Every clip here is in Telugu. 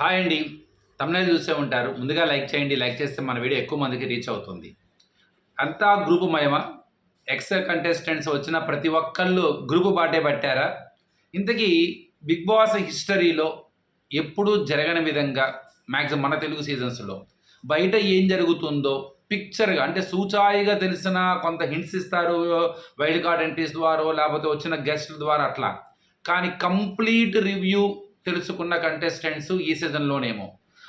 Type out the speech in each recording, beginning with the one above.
హాయ్ అండి. తమిళ చూసే ఉంటారు. ముందుగా లైక్ చేయండి. లైక్ చేస్తే మన వీడియో ఎక్కువ మందికి రీచ్ అవుతుంది. అంతా గ్రూపు మయమ ఎక్స్ కంటెస్టెంట్స్ వచ్చిన ప్రతి ఒక్కళ్ళు గ్రూపు బాటే పట్టారా? ఇంతకీ బిగ్ బాస్ హిస్టరీలో ఎప్పుడూ జరగని విధంగా మ్యాక్సిమం మన తెలుగు సీజన్స్లో బయట ఏం జరుగుతుందో పిక్చర్గా అంటే సూచాయిగా తెలిసిన కొంత హింట్స్ ఇస్తారు వైల్డ్ కార్డ్ ఎంట్రీస్ ద్వారా లేకపోతే వచ్చిన గెస్ట్ల ద్వారా అట్లా. కానీ కంప్లీట్ రివ్యూ తెలుసుకున్న కంటెస్టెంట్స్ ఈ సీజన్లోనేమో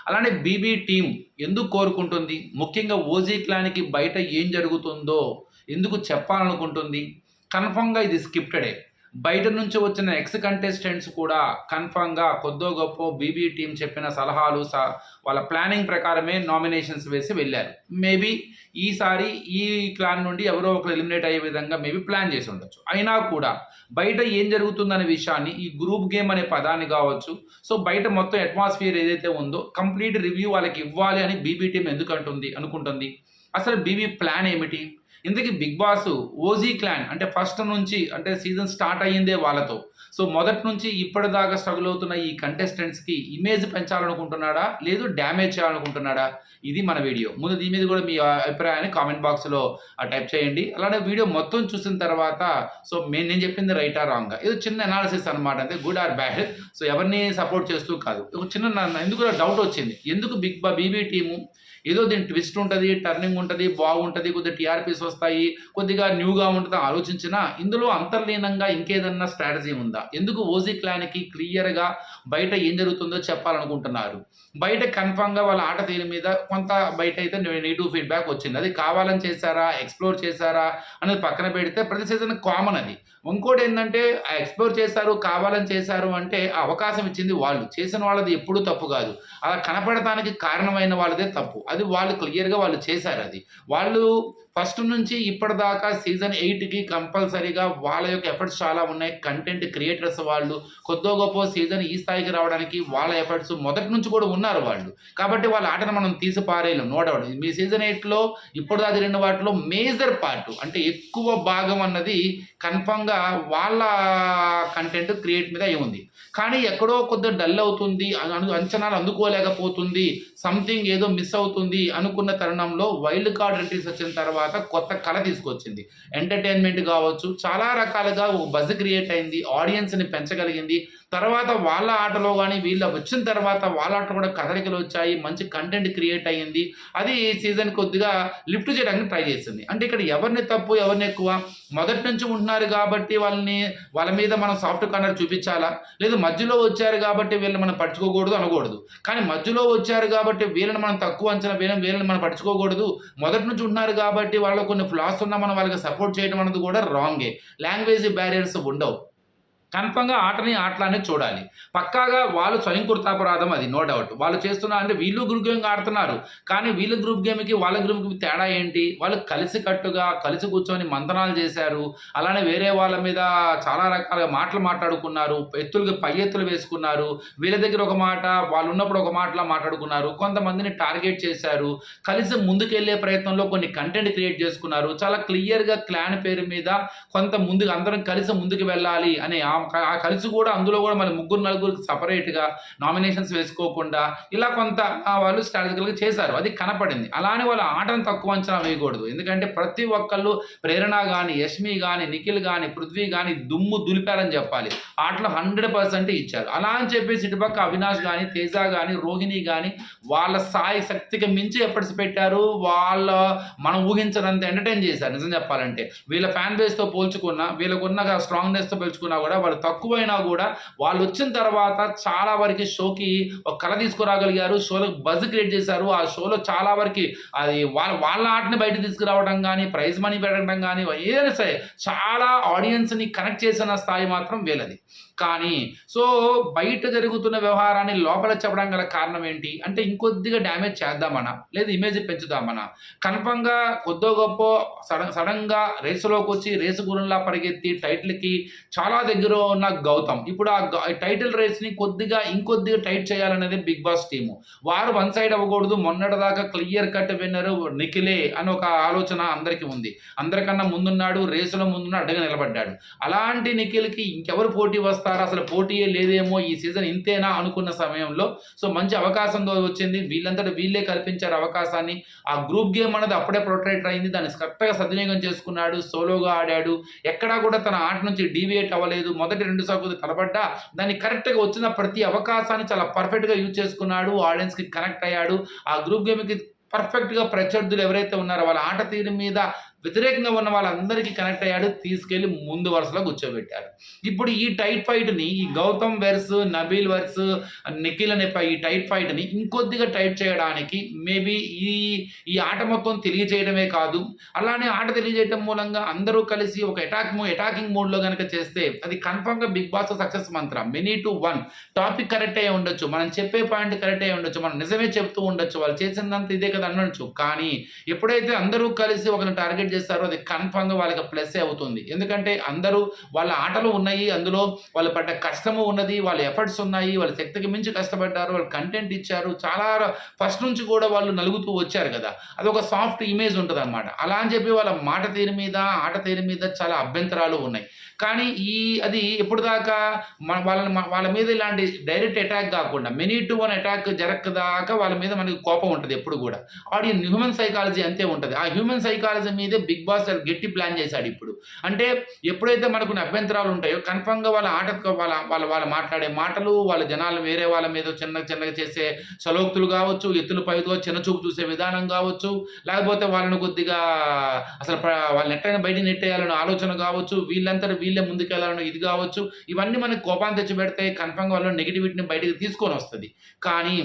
అలానే బీబీ టీం ఎందుకు కోరుకుంటుంది? ముఖ్యంగా ఓజీ క్లాన్కి బయట ఏం జరుగుతుందో ఎందుకు చెప్పాలనుకుంటుంది? కన్ఫామ్గా ఇది స్క్రిప్టెడే బయట నుంచి వచ్చిన ఎక్స్ కంటెస్టెంట్స్ కూడా కన్ఫామ్గా కొద్దో గొప్ప బీబీ టీం చెప్పిన సలహాలు స వాళ్ళ ప్లానింగ్ ప్రకారమే నామినేషన్స్ వేసి వెళ్ళారు. మేబీ ఈసారి ఈ క్లాన్ నుండి ఎవరో ఒకరు ఎలిమినేట్ అయ్యే విధంగా మేబీ ప్లాన్ చేసి ఉండొచ్చు. అయినా కూడా బయట ఏం జరుగుతుందనే విషయాన్ని ఈ గ్రూప్ గేమ్ అనే పదాన్ని కావచ్చు. సో బయట మొత్తం అట్మాస్ఫియర్ ఏదైతే ఉందో కంప్లీట్ రివ్యూ వాళ్ళకి ఇవ్వాలి అని బీబీ టీం ఎందుకంటుంది అనుకుంటుంది? అసలు బీబీ ప్లాన్ ఏమిటి? ఇందుకే బిగ్ బాస్ ఓజీ క్లాన్ అంటే ఫస్ట్ నుంచి అంటే సీజన్ స్టార్ట్ అయ్యిందే వాళ్ళతో. సో మొదటి నుంచి ఇప్పటిదాకా స్ట్రగుల్ అవుతున్న ఈ కంటెస్టెంట్స్కి ఇమేజ్ పెంచాలనుకుంటున్నాడా? లేదు డ్యామేజ్ చేయాలనుకుంటున్నాడా? ఇది మన వీడియో. ముందు దీని మీద కూడా మీ అభిప్రాయాన్ని కామెంట్ బాక్స్లో టైప్ చేయండి. అలానే వీడియో మొత్తం చూసిన తర్వాత సో మేము నేను చెప్పింది రైటా రాంగ్ ఇది చిన్న అనాలిసిస్ అనమాట అంటే గుడ్ ఆర్ బ్యాడ్ సో ఎవరిని సపోర్ట్ చేస్తూ కాదు. ఒక చిన్న ఎందుకు డౌట్ వచ్చింది? ఎందుకు బిగ్ బా బీబీ టీము ఏదో దీని ట్విస్ట్ ఉంటుంది టర్నింగ్ ఉంటుంది బాగుంటుంది కొద్దిగా టీఆర్పీస్ వస్తాయి కొద్దిగా న్యూగా ఉంటుంది ఆలోచించినా ఇందులో అంతర్లీనంగా ఇంకేదన్నా స్ట్రాటజీ ఉందా? ఎందుకు ఓజీ క్లాన్కి క్లియర్గా బయట ఏం జరుగుతుందో చెప్పాలనుకుంటున్నారు? బయట కన్ఫామ్గా వాళ్ళ ఆట తీరు మీద కొంత బయట అయితే నెగిటివ్ ఫీడ్బ్యాక్ వచ్చింది. అది కావాలని చేశారా? ఎక్స్ప్లోర్ చేశారా? అనేది పక్కన పెడితే ప్రతి సీజన్ కామన్ అది. ఇంకోటి ఏంటంటే ఎక్స్ప్లోర్ చేశారు కావాలని చేశారు అంటే అవకాశం ఇచ్చింది వాళ్ళు. చేసిన వాళ్ళది ఎప్పుడూ తప్పు కాదు. అలా కనపడటానికి కారణమైన వాళ్ళదే తప్పు. అది వాళ్ళు క్లియర్గా వాళ్ళు చేశారు అది. వాళ్ళు ఫస్ట్ నుంచి ఇప్పటిదాకా సీజన్ ఎయిట్కి కంపల్సరీగా వాళ్ళ యొక్క ఎఫర్ట్స్ చాలా ఉన్నాయి. కంటెంట్ క్రియేటర్స్ వాళ్ళు కొద్దో గొప్ప సీజన్ ఈ స్థాయికి రావడానికి వాళ్ళ ఎఫర్ట్స్ మొదటి నుంచి కూడా ఉన్నారు వాళ్ళు. కాబట్టి వాళ్ళ ఆటను మనం తీసి పారేయలేం నో డౌట్ మీ సీజన్ ఎయిట్లో ఇప్పుడు దాకా జరిగిన వాటిలో మేజర్ పార్ట్ అంటే ఎక్కువ భాగం అన్నది కన్ఫామ్గా వాళ్ళ కంటెంట్ క్రియేట్ మీద అయి ఉంది. కానీ ఎక్కడో కొద్దిగా డల్ అవుతుంది అంచనాలు అందుకోలేకపోతుంది సంథింగ్ ఏదో మిస్ అవుతుంది అనుకున్న తరుణంలో వైల్డ్ కార్డ్ ఎంట్రీస్ వచ్చిన తర్వాత కొత్త కళ తీసుకొచ్చింది. ఎంటర్టైన్మెంట్ కావచ్చు చాలా రకాలుగా ఒక బజ్ క్రియేట్ అయింది ఆడియన్స్ని పెంచగలిగింది. తర్వాత వాళ్ళ ఆటలో కానీ వీళ్ళ వచ్చిన తర్వాత వాళ్ళ ఆట కూడా కదలికలు వచ్చాయి మంచి కంటెంట్ క్రియేట్ అయ్యింది. అది ఈ సీజన్ కొద్దిగా లిఫ్ట్ చేయడానికి ట్రై చేసింది. అంటే ఇక్కడ ఎవరిని తప్పు ఎవరిని ఎక్కువ? మొదటి నుంచి ఉంటున్నారు కాబట్టి వాళ్ళని వాళ్ళ మీద మనం సాఫ్ట్ కార్నర్ చూపించాలా? లేదు మధ్యలో వచ్చారు కాబట్టి వీళ్ళని మనం పట్టుకోకూడదు అనకూడదు. కానీ మధ్యలో వచ్చారు కాబట్టి వీళ్ళని మనం తక్కువ అంచనా వేయడం వీళ్ళని మనం పట్టించుకోకూడదు. మొదటి నుంచి ఉంటున్నారు కాబట్టి వాళ్ళు కొన్ని ఫ్లాస్ ఉన్నా మనం వాళ్ళకి సపోర్ట్ చేయడం అనేది కూడా రాంగే లాంగ్వేజ్ బ్యారియర్స్ ఉండవు. కన్ఫర్మ్గా ఆటని ఆటలానే చూడాలి. పక్కాగా వాళ్ళు స్వయం కృతాపరాధం అది నో డౌట్. వాళ్ళు చేస్తున్నారు అంటే వీళ్ళు గ్రూప్ గేమ్ ఆడుతున్నారు. కానీ వీళ్ళ గ్రూప్ గేమ్కి వాళ్ళ గ్రూప్ తేడా ఏంటి? వాళ్ళు కలిసి కట్టుగా కలిసి కూర్చొని మంతనాలు చేశారు. అలానే వేరే వాళ్ళ మీద చాలా రకాలుగా మాటలు మాట్లాడుకున్నారు. ఎత్తులకి పై ఎత్తులు వేసుకున్నారు. వీళ్ళ దగ్గర ఒక మాట వాళ్ళు ఉన్నప్పుడు ఒక మాటలా మాట్లాడుకున్నారు. కొంతమందిని టార్గెట్ చేశారు. కలిసి ముందుకెళ్ళే ప్రయత్నంలో కొన్ని కంటెంట్ క్రియేట్ చేసుకున్నారు. చాలా క్లియర్గా క్లాన్ పేరు మీద కొంత ముందుకు అందరం కలిసి ముందుకు వెళ్ళాలి అనే ఆ కలిసి కూడా అందులో కూడా మన ముగ్గురు నలుగురికి సపరేట్గా నామినేషన్స్ వేసుకోకుండా ఇలా కొంత వాళ్ళు స్ట్రాటజికల్గా చేశారు. అది కనపడింది. అలానే వాళ్ళ ఆటను తక్కువ అంచనా వేయకూడదు. ఎందుకంటే ప్రతి ఒక్కళ్ళు ప్రేరణ కానీ యష్మి కానీ నిఖిల్ కానీ పృథ్వీ కానీ దుమ్ము దులిపారని చెప్పాలి. ఆటలో హండ్రెడ్ పర్సెంట్ ఇచ్చారు. అలా అని చెప్పేసి ఇటుపక్క అవినాష్ కానీ తేజ కానీ రోహిణి కానీ వాళ్ళ స్థాయి శక్తికి మించి ఎఫర్ట్స్ పెట్టారు. వాళ్ళ మనం ఊహించడంత ఎంటర్టైన్ చేశారు. నిజం చెప్పాలంటే వీళ్ళ ఫ్యాన్ బేస్తో పోల్చుకున్నా వీళ్ళకున్న స్ట్రాంగ్నెస్తో పోల్చుకున్నా కూడా వాళ్ళు తక్కువైనా కూడా వాళ్ళు వచ్చిన తర్వాత చాలా వరకు షోకి ఒక కళ తీసుకురాగలిగారు. షోలో బజ్ క్రియేట్ చేశారు. ఆ షోలో చాలా వరకు అది వాళ్ళ వాళ్ళ ఆటని బయట తీసుకురావడం కానీ ప్రైజ్ మనీ పెట్టడం కానీ ఏదైనా సరే చాలా ఆడియన్స్ని కనెక్ట్ చేసిన స్థాయి మాత్రం వీలది కానీ సో బయట జరుగుతున్న వ్యవహారాన్ని లోపల చెప్పడం గల కారణం ఏంటి? అంటే ఇంకొద్దిగా డ్యామేజ్ చేద్దామనా? లేదా ఇమేజ్ పెంచుదామనా? కన్ఫర్మ్గా కొద్దో గొప్ప సడన్ సడన్గా రేసులోకి వచ్చి రేసు గురంలా పరిగెత్తి టైటిల్కి చాలా దగ్గర ఉన్న గౌతమ్. ఇప్పుడు ఆ టైటిల్ రేస్ని కొద్దిగా ఇంకొద్దిగా టైట్ చేయాలనేది బిగ్ బాస్ టీము. వారు వన్ సైడ్ అవ్వకూడదు మొన్నటిదాకా క్లియర్ కట్ విన్నర్ నిఖిలే అని ఒక ఆలోచన అందరికీ ఉంది. అందరికన్నా ముందున్నాడు రేసులో ముందున్న అడ్డగా నిలబడ్డాడు. అలాంటి నిఖిల్కి ఇంకెవరు పోటీ వస్తారు అసలు పోటీయే లేదేమో ఈ సీజన్ ఇంతేనా అనుకున్న సమయంలో. సో మంచి అవకాశం వచ్చింది. వీళ్ళంతటా వీళ్ళే కల్పించారు అవకాశాన్ని. ఆ గ్రూప్ గేమ్ అనేది అప్పుడే ప్రొటరేటర్ అయింది. దాన్ని కరెక్ట్గా సద్వినియోగం చేసుకున్నాడు. సోలోగా ఆడాడు. ఎక్కడా కూడా తన ఆట నుంచి డీవియేట్ అవ్వలేదు. మొదటి రెండు సార్లు తలబడ్డా దాన్ని కరెక్ట్గా వచ్చిన ప్రతి అవకాశాన్ని చాలా పర్ఫెక్ట్గా యూజ్ చేసుకున్నాడు. ఆడియన్స్కి కనెక్ట్ అయ్యాడు. ఆ గ్రూప్ గేమ్కి పర్ఫెక్ట్గా ప్రత్యర్థులు ఎవరైతే ఉన్నారో వాళ్ళ ఆట తీరు మీద వ్యతిరేకంగా ఉన్న వాళ్ళందరికీ కనెక్ట్ అయ్యాడు తీసుకెళ్ళి ముందు వరుసలో కూర్చోబెట్టారు ఇప్పుడు ఈ టైట్ ఫైట్ని ఈ గౌతమ్ వెర్స్ నబీల్ వెర్స్ నిఖిల్ అనే పై- ఈ టైట్ ఫైట్ని ఇంకొద్దిగా టైట్ చేయడానికి మేబీ ఈ ఈ ఆట మొత్తం తెలియజేయడమే కాదు అలానే ఆట తెలియజేయడం మూలంగా అందరూ కలిసి ఒక అటాక్ అటాకింగ్ మోడ్లో కనుక చేస్తే అది కన్ఫర్మ్గా బిగ్ బాస్ సక్సెస్ మంత్రం. Many to one topic correct అయ్యి ఉండొచ్చు మనం చెప్పే పాయింట్ కరెక్ట్ అయ్యి ఉండొచ్చు మనం నిజమే చెప్తూ ఉండొచ్చు వాళ్ళు చేసిందంత ఇదే కదా అనొచ్చు కానీ ఎప్పుడైతే అందరూ కలిసి ఒకరిని టార్గెట్ చేస్తారో అది కన్ఫర్మ్గా వాళ్ళకి ప్లస్సే అవుతుంది. ఎందుకంటే అందరూ వాళ్ళ ఆటలు ఉన్నాయి అందులో వాళ్ళు పడ్డ కష్టము ఉన్నది వాళ్ళ ఎఫర్ట్స్ ఉన్నాయి వాళ్ళ శక్తికి మించి కష్టపడ్డారు వాళ్ళు కంటెంట్ ఇచ్చారు. చాలా ఫస్ట్ నుంచి కూడా వాళ్ళు నలుగుతూ వచ్చారు కదా. అది ఒక సాఫ్ట్ ఇమేజ్ ఉంటుంది అనమాట అలా అని చెప్పి వాళ్ళ మాట తీరు మీద ఆట తీరు మీద చాలా అభ్యంతరాలు ఉన్నాయి. కానీ ఈ అది ఎప్పుడు దాకా మన వాళ్ళని వాళ్ళ మీద ఇలాంటి డైరెక్ట్ అటాక్ కాకుండా మెనీ టు వన్ అటాక్ జరగదాకా వాళ్ళ మీద మనకి కోపం ఉంటుంది ఎప్పుడు కూడా. ఆడియన్ హ్యూమన్ సైకాలజీ అంతే ఉంటుంది. ఆ హ్యూమన్ సైకాలజీ మీదే బిగ్ బాస్ గట్టి ప్లాన్ చేశాడు ఇప్పుడు. అంటే ఎప్పుడైతే మనకు కొన్ని అభ్యంతరాలు ఉంటాయో కన్ఫర్మ్గా వాళ్ళ ఆట వాళ్ళ వాళ్ళ వాళ్ళ మాట్లాడే మాటలు వాళ్ళ జనాలు వేరే వాళ్ళ మీద చిన్న చిన్నగా చేసే సలోక్తులు కావచ్చు ఎత్తులు పైదో చిన్న చూపు చూసే విధానం కావచ్చు లేకపోతే వాళ్ళని కొద్దిగా అసలు వాళ్ళని ఎట్టైనా బయట నెట్టేయాలనే ఆలోచన కావచ్చు వీళ్ళంతా వీళ్ళే ముందుకెళ్ళాలన్న ఇది కావచ్చు. ఇవన్నీ మనకు కోపాన్ని తెచ్చిపెడితే కన్ఫర్మ్గా వాళ్ళు నెగిటివిటీని బయటకు తీసుకొని వస్తుంది. కానీ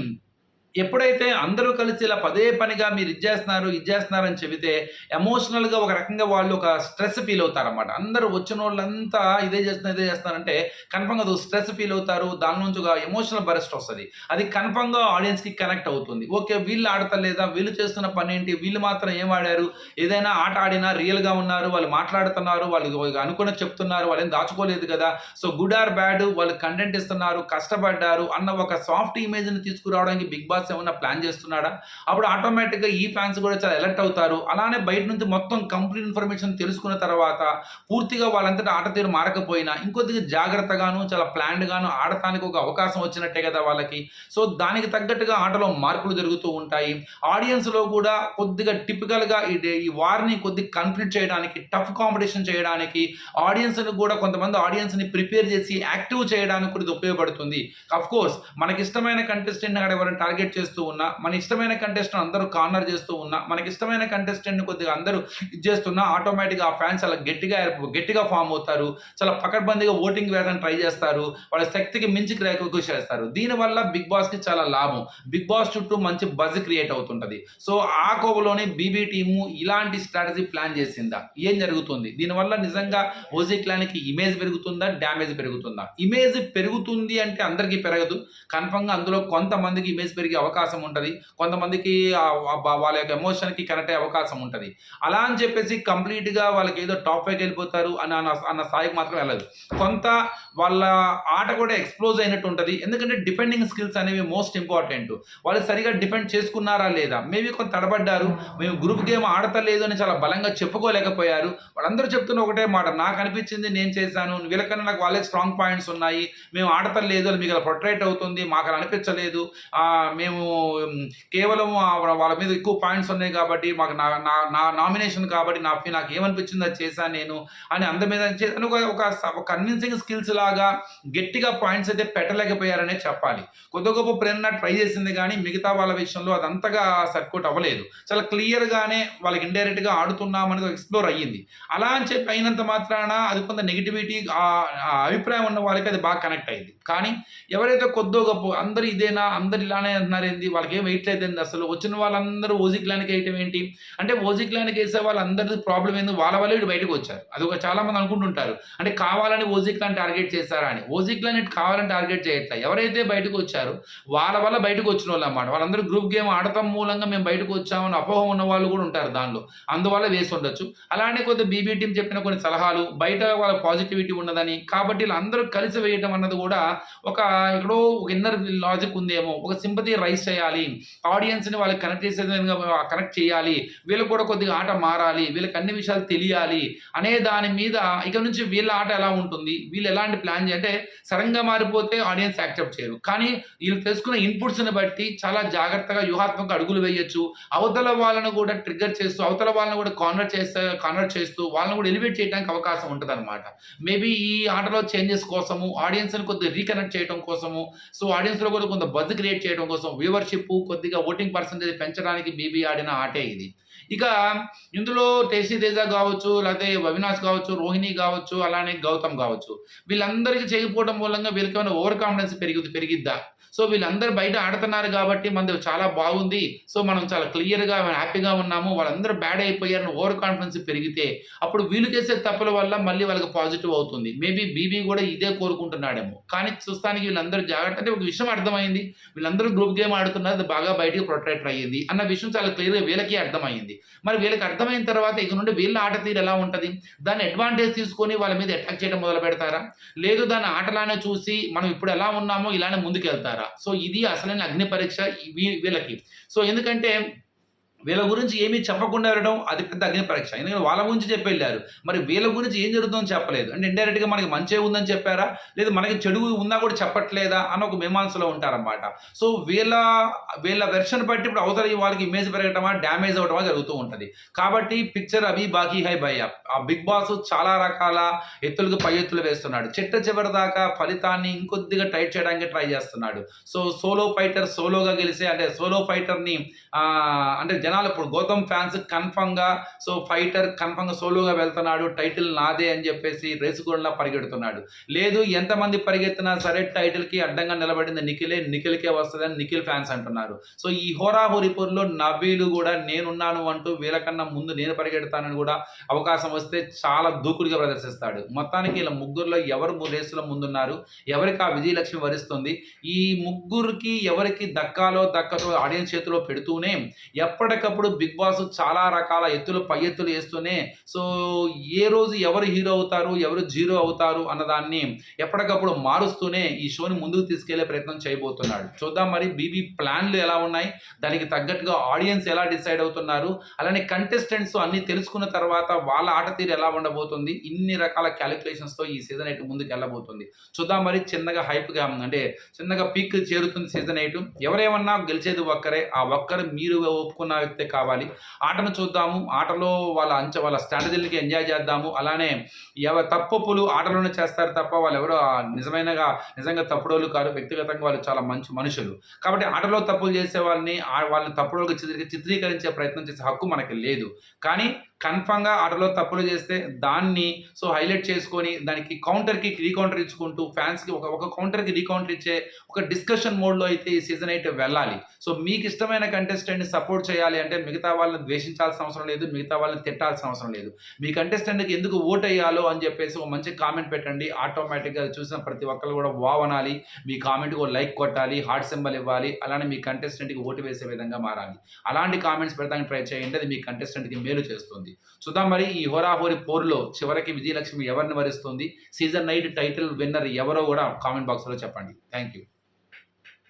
ఎప్పుడైతే అందరూ కలిసి ఇలా పదే పనిగా మీరు ఇది చేస్తున్నారు ఇది అని చెబితే ఎమోషనల్గా ఒక రకంగా వాళ్ళు ఒక స్ట్రెస్ ఫీల్ అవుతారన్నమాట. అందరూ వచ్చిన వాళ్ళంతా ఇదే చేస్తున్నారు ఇదే చేస్తున్నారంటే కన్ఫర్మ్గా అది స్ట్రెస్ ఫీల్ అవుతారు దాని నుంచి ఒక ఎమోషనల్ బరెస్ట్ వస్తుంది. అది కన్ఫర్మ్గా ఆడియన్స్కి కనెక్ట్ అవుతుంది. ఓకే వీళ్ళు ఆడతలేదా వీళ్ళు చేస్తున్న పని ఏంటి వీళ్ళు మాత్రం ఏం ఆడారు ఏదైనా ఆట ఆడినా రియల్గా ఉన్నారు వాళ్ళు మాట్లాడుతున్నారు వాళ్ళు అనుకున్న చెప్తున్నారు వాళ్ళు ఏం దాచుకోలేదు కదా. సో గుడ్ ఆర్ బ్యాడ్ వాళ్ళు కంటెంట్ ఇస్తున్నారు కష్టపడ్డారు అన్న ఒక సాఫ్ట్ ఇమేజ్ని తీసుకురావడానికి బిగ్ బాస్ ఏమన్నా ప్లాన్ చేస్తున్నాడా? అప్పుడు ఆటోమేటిక్గా ఈ ఫ్యాన్స్ కూడా చాలా ఎలర్ట్ అవుతారు. అలానే బయట నుంచి మొత్తం కంప్లీట్ ఇన్ఫర్మేషన్ తెలుసుకున్న తర్వాత పూర్తిగా వాళ్ళంతటా ఆట తీరు మారకపోయినా ఇంకొద్దిగా జాగ్రత్తగాను చాలా ప్లాన్డ్గాను ఆడటానికి ఒక అవకాశం వచ్చినట్టే కదా వాళ్ళకి. సో దానికి తగ్గట్టుగా ఆటలో మార్పులు జరుగుతూ ఉంటాయి. ఆడియన్స్లో కూడా కొద్దిగా టిపికల్గా ఈ ఈ వార్ని కొద్దిగా కంప్లీట్ చేయడానికి టఫ్ కాంపిటీషన్ చేయడానికి ఆడియన్స్ని కూడా కొంతమంది ఆడియన్స్ని ప్రిపేర్ చేసి యాక్టివ్ చేయడానికి కూడా ఇది ఉపయోగపడుతుంది. అఫ్కోర్స్ మనకి ఇష్టమైన కంటెస్టెంట్ అక్కడ ఎవరైనా టార్గెట్ చేస్తూ ఉన్నా మన ఇష్టమైన కంటెస్టెంట్ అందరూ కార్నర్ చేస్తూ ఉన్నా మనకి ఇష్టమైన కంటెస్టెంట్ కొద్దిగా అందరూ ఇది చేస్తున్నా ఆటోమేటిక్గా ఆ ఫ్యాన్స్ అలా గట్టిగా గట్టిగా ఫామ్ అవుతారు చాలా పకడ్బందీగా ఓటింగ్ వేయడానికి ట్రై చేస్తారు వాళ్ళ శక్తికి మించి క్రియ- కృషి చేస్తారు. దీనివల్ల బిగ్ బాస్కి చాలా లాభం. బిగ్ బాస్ చుట్టూ మంచి బజ్ క్రియేట్ అవుతుంటుంది. సో ఆ కోవలోనే బీబీ టీము ఇలాంటి స్ట్రాటజీ ప్లాన్ చేసిందా? ఏం జరుగుతుంది? దీనివల్ల నిజంగా ఓజీ క్లాన్కి ఇమేజ్ పెరుగుతుందా? డ్యామేజ్ పెరుగుతుందా? ఇమేజ్ పెరుగుతుంది అంటే అందరికీ పెరగదు. కన్ఫర్మ్గా అందులో కొంతమందికి ఇమేజ్ పెరిగే అవకాశం ఉంటుంది. కొంతమందికి వాళ్ళ యొక్క ఎమోషన్కి కనెక్ట్ అయ్యే అవకాశం ఉంటుంది. అలా అని చెప్పేసి కంప్లీట్గా వాళ్ళకి ఏదో టాప్ ఫైవ్కి వెళ్ళిపోతారు అని అన్న అన్న స్థాయికి మాత్రం వెళ్ళదు. కొంత వాళ్ళ ఆట కూడా ఎక్స్ప్లోజ్ అయినట్టు ఉంటుంది. ఎందుకంటే డిఫెండింగ్ స్కిల్స్ అనేవి మోస్ట్ ఇంపార్టెంట్ వాళ్ళు సరిగా డిఫెండ్ చేసుకున్నారా లేదా? మేబీ కొంత తడబడ్డారు. మేము గ్రూప్ గేమ్ ఆడతలేదు అని చాలా బలంగా చెప్పుకోలేకపోయారు. వాళ్ళందరూ చెప్తున్న ఒకటే మాట. నాకు అనిపించింది నేను చేశాను. వీళ్ళకన్నా నాకు వాళ్ళే స్ట్రాంగ్ పాయింట్స్ ఉన్నాయి. మేము ఆడతలేదు అని మీకు అలా ప్రొట్రేట్ అవుతుంది. మాకు అలా అనిపించలేదు. మేము మేము కేవలం వాళ్ళ మీద ఎక్కువ పాయింట్స్ ఉన్నాయి కాబట్టి మాకు నా నా నా నామినేషన్ కాబట్టి నా నాకు ఏమనిపించింది అది చేశాను నేను అని అంత మీద చేశాను ఒక ఒక కన్విన్సింగ్ స్కిల్స్ లాగా గట్టిగా పాయింట్స్ అయితే పెట్టలేకపోయారనే చెప్పాలి. కొద్ది గొప్ప ప్రేరణ ట్రై చేసింది కానీ మిగతా వాళ్ళ విషయంలో అది అంతగా సర్కౌట్ అవ్వలేదు. చాలా క్లియర్గానే వాళ్ళకి ఇండైరెక్ట్గా ఆడుతున్నాం అనేది ఎక్స్ప్లోర్ అయ్యింది. అలా అని చెప్పి అయినంత మాత్రాన అది కొంత నెగిటివిటీ అభిప్రాయం ఉన్న వాళ్ళకి అది బాగా కనెక్ట్ అయింది కానీ ఎవరైతే కొద్దో గొప్ప అందరు ఇదేనా అందరు ఇలానే అన్నారు ఏంది వాళ్ళకి ఏం వేయట్లేదు ఏంది అసలు. వచ్చిన వాళ్ళందరూ ఓజిక్ లైన్కి వేయటం ఏంటి? అంటే ఓజిక్ లైన్కి వేసే వాళ్ళందరిది ప్రాబ్లం ఏంది వాళ్ళ వల్ల వీడు బయటకు వచ్చారు. అది ఒక చాలా మంది అనుకుంటుంటారు. అంటే కావాలని ఓజిక్ లైన్ టార్గెట్ చేస్తారా అని. ఓజిక్ లైన్ ఇటు కావాలని టార్గెట్ చేయట్లేదు ఎవరైతే బయటకు వచ్చారో వాళ్ళ వల్ల బయటకు వచ్చిన వాళ్ళు అన్నమాట. వాళ్ళందరూ గ్రూప్ గేమ్ ఆడటం మూలంగా మేము బయటకు వచ్చామని అపోహ ఉన్న వాళ్ళు కూడా ఉంటారు దానిలో. అందువల్ల వేసి ఉండొచ్చు. అలానే కొంత బీబీ టీం చెప్పిన కొన్ని సలహాలు బయట వాళ్ళ పాజిటివిటీ ఉన్నదని కాబట్టి వీళ్ళందరూ కలిసి వేయటం అన్నది కూడా ఒక ఎక్కడో ఒక ఇన్నర్ లాజిక్ ఉందేమో ఒక సింపతి రైస్ చేయాలి. ఆడియన్స్ని వాళ్ళకి కనెక్ట్ చేసే విధంగా కనెక్ట్ చేయాలి. వీళ్ళకి కూడా కొద్దిగా ఆట మారాలి. వీళ్ళకి అన్ని విషయాలు తెలియాలి అనే దాని మీద ఇక నుంచి వీళ్ళ ఆట ఎలా ఉంటుంది? వీళ్ళు ఎలాంటి ప్లాన్ అంటే సడన్గా మారిపోతే ఆడియన్స్ యాక్సెప్ట్ చేయరు. కానీ వీళ్ళు తెలుసుకున్న ఇన్పుట్స్ని బట్టి చాలా జాగ్రత్తగా వ్యూహాత్మక అడుగులు వేయొచ్చు. అవతల వాళ్ళను కూడా ట్రిగ్గర్ చేస్తూ అవతల వాళ్ళని కూడా కాన్వర్ట్ చేస్తే కాన్వర్ట్ చేస్తూ వాళ్ళని కూడా ఎలివేట్ చేయడానికి అవకాశం ఉంటుంది అనమాట మేబీ ఈ ఆటలో చేంజెస్ కోసము ఆడియన్స్ని కొద్దిగా రీకనెక్ట్ చేయడం కోసము సో ఆడియన్స్లో కూడా కొంత బజ్ క్రియేట్ చేయడం కోసం వ్యూవర్షిప్ కొద్దిగా ఓటింగ్ పర్సంటేజ్ పెంచడానికి బీబీ ఆడిన ఆటే ఇది. ఇక ఇందులో టేసీ తేజ కావచ్చు లేకపోతే అవినాష్ కావచ్చు రోహిణి కావచ్చు అలానే గౌతమ్ కావచ్చు. వీళ్ళందరికీ చేయకపోవడం మూలంగా వీళ్ళకి ఏమైనా ఓవర్ కాన్ఫిడెన్స్ పెరిగి పెరిగిద్దా? సో వీళ్ళందరూ బయట ఆడుతున్నారు కాబట్టి మనది చాలా బాగుంది. సో మనం చాలా క్లియర్గా హ్యాపీగా ఉన్నాము. వాళ్ళందరూ బ్యాడ్ అయిపోయారని ఓవర్ కాన్ఫిడెన్స్ పెరిగితే అప్పుడు వీళ్ళు చేసే తప్పుల వల్ల మళ్ళీ వాళ్ళకి పాజిటివ్ అవుతుంది. మేబీ బీబీ కూడా ఇదే కోరుకుంటున్నాడేమో. కానీ చూస్తానికి వీళ్ళందరూ జాగ్రత్త అంటే ఒక విషయం అర్థమైంది. వీళ్ళందరూ గ్రూప్ గేమ్ ఆడుతున్నారు బాగా బయటకు ప్రొటెక్ట్ అయ్యింది అన్న విషయం చాలా క్లియర్గా వీళ్ళకి అర్థమైంది. మరి వీళ్ళకి అర్థమైన తర్వాత ఇక నుండి వీళ్ళ ఆట తీరు ఎలా ఉంటుంది? దాన్ని అడ్వాంటేజ్ తీసుకొని వాళ్ళ మీద అటాక్ చేయడం మొదలు పెడతారా? లేదు దాని ఆటలానే చూసి మనం ఇప్పుడు ఎలా ఉన్నామో ఇలానే ముందుకు వెళ్తారా సో ఇది అసలైన అగ్ని పరీక్ష వీ- వీళ్ళకి. సో ఎందుకంటే వీళ్ళ గురించి ఏమీ చెప్పకుండా వెళ్ళడం అది పెద్ద అగ్ని పరీక్ష. ఎందుకంటే వాళ్ళ గురించి చెప్పి వెళ్ళారు. మరి వీళ్ళ గురించి ఏం జరుగుతుందో చెప్పలేదు. అంటే ఇండైరెక్ట్గా మనకి మంచి ఉందని చెప్పారా? లేదు మనకి చెడు ఉందా కూడా చెప్పట్లేదా? అని ఒక మీమాంసలో ఉంటారన్నమాట. సో వీళ్ళ వీళ్ళ వెర్షన్ బట్టి ఇప్పుడు అవతల వాళ్ళకి ఇమేజ్ పెరగటమా డ్యామేజ్ అవటమా జరుగుతూ ఉంటుంది. కాబట్టి పిక్చర్ అవి బాకీ హై భయ ఆ బిగ్ బాస్ చాలా రకాల ఎత్తులకు పై ఎత్తులు వేస్తున్నాడు. చిట్ట చివరి దాకా ఫలితాన్ని ఇంకొద్దిగా టైట్ చేయడానికి ట్రై చేస్తున్నాడు. సో సోలో ఫైటర్ సోలోగా గెలిసే అంటే సోలో ఫైటర్ని అంటే జన జనాలు ఇప్పుడు గౌతమ్ ఫ్యాన్స్ కన్ఫర్మ్గా సో ఫైటర్ కన్ఫర్మ్గా సోలోగా వెళ్తున్నాడు టైటిల్ నాదే అని చెప్పేసి రేసు గోడలా పరిగెడుతున్నాడు. లేదు ఎంతమంది పరిగెత్తినా సరే టైటిల్కి అడ్డంగా నిలబడింది నిఖిలే నిఖిల్కే వస్తుందని నిఖిల్ ఫ్యాన్స్ అంటున్నారు. సో ఈ హోరాహోరిపూర్లో నబీలు కూడా నేనున్నాను అంటూ వీళ్ళకన్నా ముందు నేను పరిగెడతానని కూడా అవకాశం వస్తే చాలా దూకుడుగా ప్రదర్శిస్తాడు. మొత్తానికి ఇలా ముగ్గురులో ఎవరు రేసులో ముందున్నారు ఎవరికి ఆ విజయలక్ష్మి వరిస్తుంది ఈ ముగ్గురికి ఎవరికి దక్కాలో దక్కతో ఆడియన్స్ చేతిలో పెడుతూనే ఎప్పటికప్పుడు బిగ్ బాస్ చాలా రకాల ఎత్తులు పై ఎత్తులు వేస్తూనే సో ఏ రోజు ఎవరు హీరో అవుతారు ఎవరు జీరో అవుతారు అన్నదాన్ని ఎప్పటికప్పుడు మారుస్తూనే ఈ షోని ముందుకు తీసుకెళ్ళే ప్రయత్నం చేయబోతున్నాడు. చూద్దాం మరి బీబీ ప్లాన్లు ఎలా ఉన్నాయి దానికి తగ్గట్టుగా ఆడియన్స్ ఎలా డిసైడ్ అవుతున్నారు అలానే కంటెస్టెంట్స్ అన్ని తెలుసుకున్న తర్వాత వాళ్ళ ఆట తీరు ఎలా ఉండబోతుంది ఇన్ని రకాల క్యాలిక్యులేషన్స్తో ఈ సీజన్ ఎయిట్ ముందుకు వెళ్ళబోతుంది. చూద్దాం మరి చిన్నగా హైప్గా అంటే చిన్నగా పీక్ చేరుతుంది సీజన్ ఎయిట్. ఎవరేమన్నా గెలిచేది ఒక్కరే ఆ ఒక్కరు మీరు ఒప్పుకున్న వ్యక్తే కావాలి. ఆటను చూద్దాము ఆటలో వాళ్ళ అంచ వాళ్ళ స్ట్రాటజీలకి ఎంజాయ్ చేద్దాము. అలానే ఎవ తప్పులు ఆటలోనే చేస్తారు తప్ప వాళ్ళు ఎవరో నిజమైనగా నిజంగా తప్పుడోళ్ళు కాదు వ్యక్తిగతంగా వాళ్ళు చాలా మంచి మనుషులు. కాబట్టి ఆటలో తప్పులు చేసే వాళ్ళని వాళ్ళని తప్పుడోళ్ళకి చిత్రీ చిత్రీకరించే ప్రయత్నం చేసే హక్కు మనకి లేదు. కానీ కన్ఫామ్గా ఆటలో తప్పులు చేస్తే దాన్ని సో హైలైట్ చేసుకొని దానికి కౌంటర్కి రీకౌంటర్ ఇచ్చుకుంటూ ఫ్యాన్స్కి ఒక ఒక కౌంటర్కి రీకౌంటర్ ఇచ్చే ఒక డిస్కషన్ మోడ్లో అయితే ఈ సీజన్ అయితే వెళ్ళాలి. సో మీకు ఇష్టమైన కంటెస్టెంట్ని సపోర్ట్ చేయాలి అంటే మిగతా వాళ్ళని ద్వేషించాల్సిన అవసరం లేదు మిగతా వాళ్ళని తిట్టాల్సిన అవసరం లేదు. మీ కంటెస్టెంట్కి ఎందుకు ఓట్ అయ్యాలో అని చెప్పేసి ఒక మంచి కామెంట్ పెట్టండి. ఆటోమేటిక్గా చూసిన ప్రతి ఒక్కరు కూడా వావ్ అనాలి. మీ కామెంట్కి ఒక లైక్ కొట్టాలి హార్ట్ సింబల్ ఇవ్వాలి అలానే మీ కంటెస్టెంట్కి ఓటు వేసే విధంగా మారాలి. అలాంటి కామెంట్స్ పెడతానికి ట్రై చేయండి. అది మీ కంటెస్టెంట్కి మేలు చేస్తుంది. చూద్దాం మరి ఈ హోరాహోరి పోరులో చివరికి విజయలక్ష్మి ఎవరిని వరిస్తుంది? సీజన్ నైట్ టైటిల్ విన్నర్ ఎవరో కూడా కామెంట్ బాక్స్లో చెప్పండి. Thank you